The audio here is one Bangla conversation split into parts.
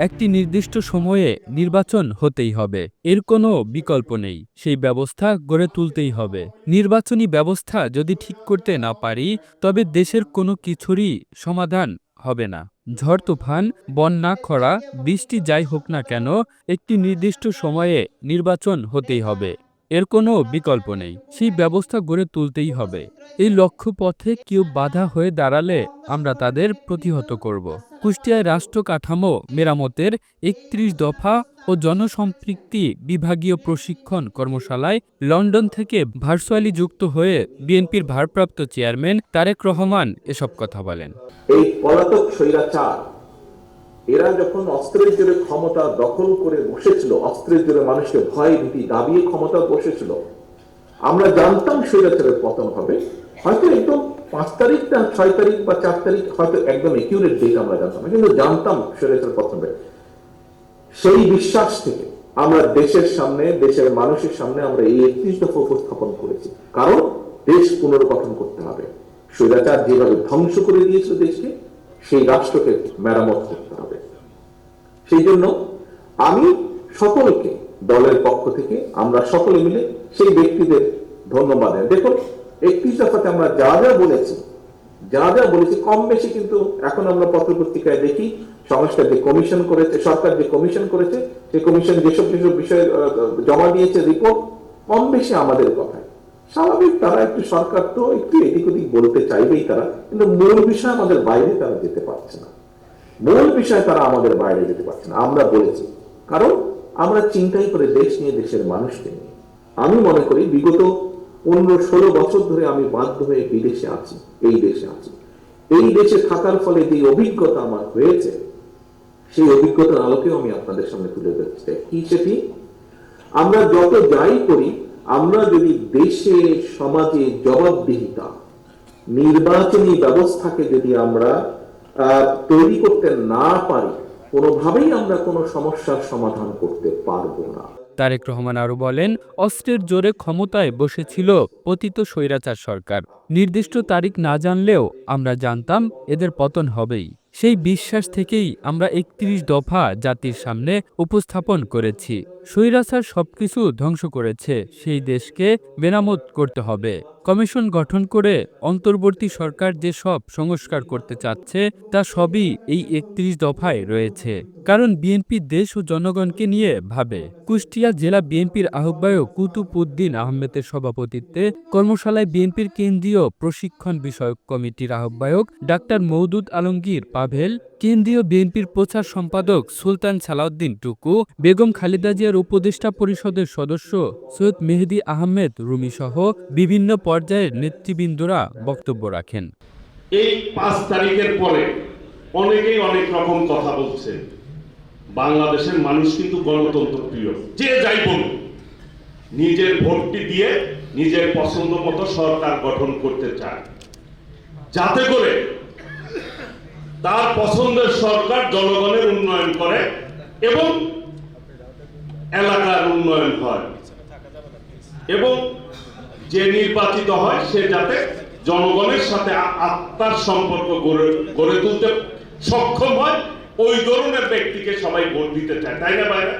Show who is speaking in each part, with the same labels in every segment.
Speaker 1: একটি নির্দিষ্ট সময়ে নির্বাচন হতেই হবে। এর কোনো বিকল্প নেই। সেই ব্যবস্থা গড়ে তুলতেই হবে। নির্বাচনী ব্যবস্থা যদি ঠিক করতে না পারি, তবে দেশের কোনো কিছুরই সমাধান হবে না। ঝড় তুফান, বন্যা, খরা, বৃষ্টি যাই হোক না কেন, একটি নির্দিষ্ট সময়ে নির্বাচন হতেই হবে। এর কোনো বিকল্প নেই। সেই ব্যবস্থা গড়ে তুলতেই হবে। এই লক্ষ্য পথে কেউ বাধা হয়ে দাঁড়ালে আমরা তাদের প্রতিহত করব। কুষ্টিয়ায় রাষ্ট্র কাঠামো মেরামতের একত্রিশ দফা ও জনসম্পৃক্তি বিভাগীয় প্রশিক্ষণ কর্মশালায় লন্ডন থেকে ভার্চুয়ালি যুক্ত হয়ে বিএনপির ভারপ্রাপ্ত চেয়ারম্যান তারেক রহমান এসব কথা বলেন।
Speaker 2: এই পলাতক স্বৈরাচার এরা যখন অস্ত্রের জোরে ক্ষমতা দখল করে বসেছিল, অস্ত্রের জোরে মানুষকে ভয় ভীতি দাবিয়ে ক্ষমতা বসেছিল, আমরা জানতাম স্বৈরাচারের পতন হবে। হয়তো একদম পাঁচ তারিখ না ছয় তারিখ বা চার তারিখ হয়তো একদম একিউরেট ডেট আমরা জানতাম কিন্তু জানতাম পতন হবে সেই বিশ্বাস থেকে আমরা দেশের সামনে, দেশের মানুষের সামনে আমরা এই একত্রিশ দফা উপস্থাপন করেছি। কারণ দেশ পুনর্গঠন করতে হবে। স্বৈরাচার যেভাবে ধ্বংস করে দিয়েছিল দেশকে, সেই রাষ্ট্রকে মেরামত করতে হবে। সেই জন্য আমি সকলকে, দলের পক্ষ থেকে আমরা সকলে মিলে সেই ব্যক্তিদের ধন্যবাদ দেখুন একত্রিশ দফাতে আমরা যা যা বলেছি, যা যা বলেছি, কম বেশি কিন্তু এখন আমরা পত্রপত্রিকায় দেখি সংস্থা যে কমিশন করেছে, সরকার যে কমিশন করেছে, সেই কমিশন যেসব যেসব বিষয়ে জমা দিয়েছে রিপোর্ট কম বেশি আমাদের কথায়। স্বাভাবিক তারা একটু সরকার তো একটু এদিক ওদিক বলতে চাইবেই তারা, কিন্তু মূল বিষয় আমাদের বাইরে তারা যেতে পারছে না। মূল বিষয় তারা আমাদের বাইরে যেতে পারছে না, আমরা বলেছি। কারণ আমরা চিন্তাই করে দেশ নিয়ে, দেশের মানুষকে নিয়ে। আমি মনে করি বিগত পনেরো ষোলো বছর ধরে আমি বাধ্য হয়ে বিদেশে আছি, এই দেশে আছি। এই দেশে থাকার ফলে যে অভিজ্ঞতা আমার হয়েছে, সেই অভিজ্ঞতার আলোকেও আমি আপনাদের সামনে তুলে ধরতে কি সেটি আমরা যত যাই করি, আমরা যদি দেশে, সমাজে জবাবদিহিতা, নির্বাচনী ব্যবস্থাকে যদি আমরা তৈরি করতে না পারি, কোনোভাবেই আমরা কোনো সমস্যার সমাধান করতে পারব না।
Speaker 1: তারেক রহমান আরও বলেন, অস্ত্রের জোরে ক্ষমতায় বসেছিল পতিত স্বৈরাচার সরকার। নির্দিষ্ট তারিখ না জানলেও আমরা জানতাম এদের পতন হবেই। সেই বিশ্বাস থেকেই আমরা একত্রিশ দফা জাতির সামনে উপস্থাপন করেছি। স্বৈরাচার সবকিছু ধ্বংস করেছে। সেই দেশকে মেরামত করতে হবে। কমিশন গঠন করে অন্তর্বর্তী সরকার যে সব সংস্কার করতে চাচ্ছে, তা সবই এই একত্রিশ দফায় রয়েছে। কারণ বিএনপি দেশ ও জনগণকে নিয়ে ভাবে, কুষ্টিয়া জেলা বিএনপির আহ্বায়ক কুতুব উদ্দিন আহমেদের সভাপতিত্বে কর্মশালায় বিএনপির কেন্দ্রীয় প্রশিক্ষণ বিষয়ক কমিটির আহ্বায়ক ডাক্তার মৌদুদ আলমগীর পাভেল কেন্দ্রীয় বিএনপির প্রচার সম্পাদক সুলতান সালাউদ্দিন টুকু, বেগম খালেদা জিয়ার উপদেষ্টা পরিষদের সদস্য সৈয়দ মেহেদি আহমেদ রুমি সহ বিভিন্ন পর্যায়ের নেতৃবৃন্দরা বক্তব্য রাখেন।
Speaker 3: এই পাঁচ তারিখের পরে অনেকেই অনেক রকম কথা বলছে। বাংলাদেশের মানুষ কিন্তু গণতন্ত্র প্রিয়। যে যাই বলুন নিজের ভোটটি দিয়ে নিজের পছন্দ মতো সরকার গঠন করতে চায়। যাতে করে তার পছন্দের সরকার জনগণের উন্নয়ন করে এবং এলাকার উন্নয়ন হয়। এবং যে নির্বাচিত হয়, সে যাতে জনগণের সাথে আত্মার সম্পর্ক গড়ে গড়ে তুলতে সক্ষম হয়। ওই ধরনের ব্যক্তিকে সবাই ভোট দিতে চায়, তাই না বাইরে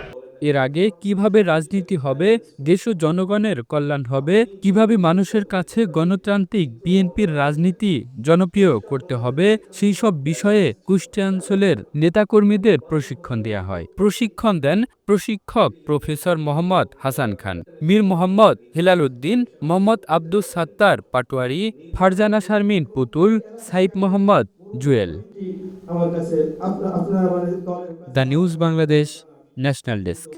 Speaker 1: এর আগে কীভাবে রাজনীতি হবে দেশ ও জনগণের কল্যাণ হবে কীভাবে মানুষের কাছে গণতান্ত্রিক বিএনপির রাজনীতি জনপ্রিয় করতে হবে সেই সব বিষয়ে কুষ্টিয়াঞ্চলের নেতাকর্মীদের প্রশিক্ষণ দেওয়া হয়। প্রশিক্ষণ দেন প্রশিক্ষক professor Mohammad Hasan Khan Mir Mohammad Helal Uddin Mohammad Abdus Sattar Patwari Farzana Sharmin Putul Saif Mohammad Jewel. The news Bangladesh. National desk